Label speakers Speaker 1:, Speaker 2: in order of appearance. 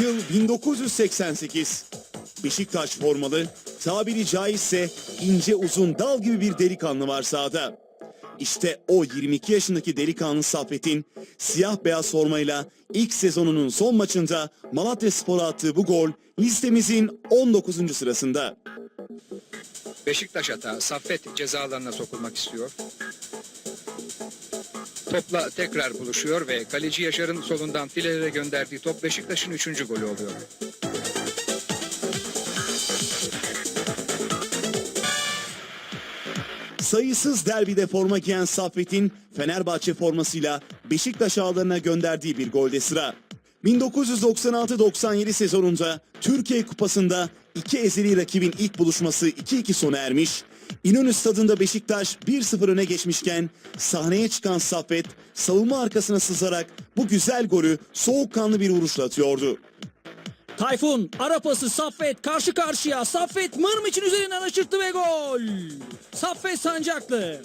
Speaker 1: Yıl 1988. Beşiktaş formalı, tabiri caizse ince uzun dal gibi bir delikanlı var sahada. İşte o 22 yaşındaki delikanlı Saffet'in siyah beyaz formayla ilk sezonunun son maçında Malatya Spor'a attığı bu gol listemizin 19. sırasında.
Speaker 2: Beşiktaş hata. Saffet cezalarına sokulmak istiyor. Topla tekrar buluşuyor ve kaleci Yaşar'ın solundan filelere gönderdiği top Beşiktaş'ın 3. golü oluyor.
Speaker 1: Sayısız derbide forma giyen Saffet'in Fenerbahçe formasıyla Beşiktaş ağlarına gönderdiği bir golde sıra. 1996-97 sezonunda Türkiye Kupası'nda iki ezeli rakibin ilk buluşması 2-2 sona ermiş. İnönü stadında Beşiktaş 1-0 öne geçmişken sahneye çıkan Saffet savunma arkasına sızarak bu güzel golü soğukkanlı bir vuruşla atıyordu.
Speaker 3: Tayfun, Arapası Saffet karşı karşıya. Saffet Mırmıç'ın üzerinden aşırttı ve gol. Saffet Sancaklı.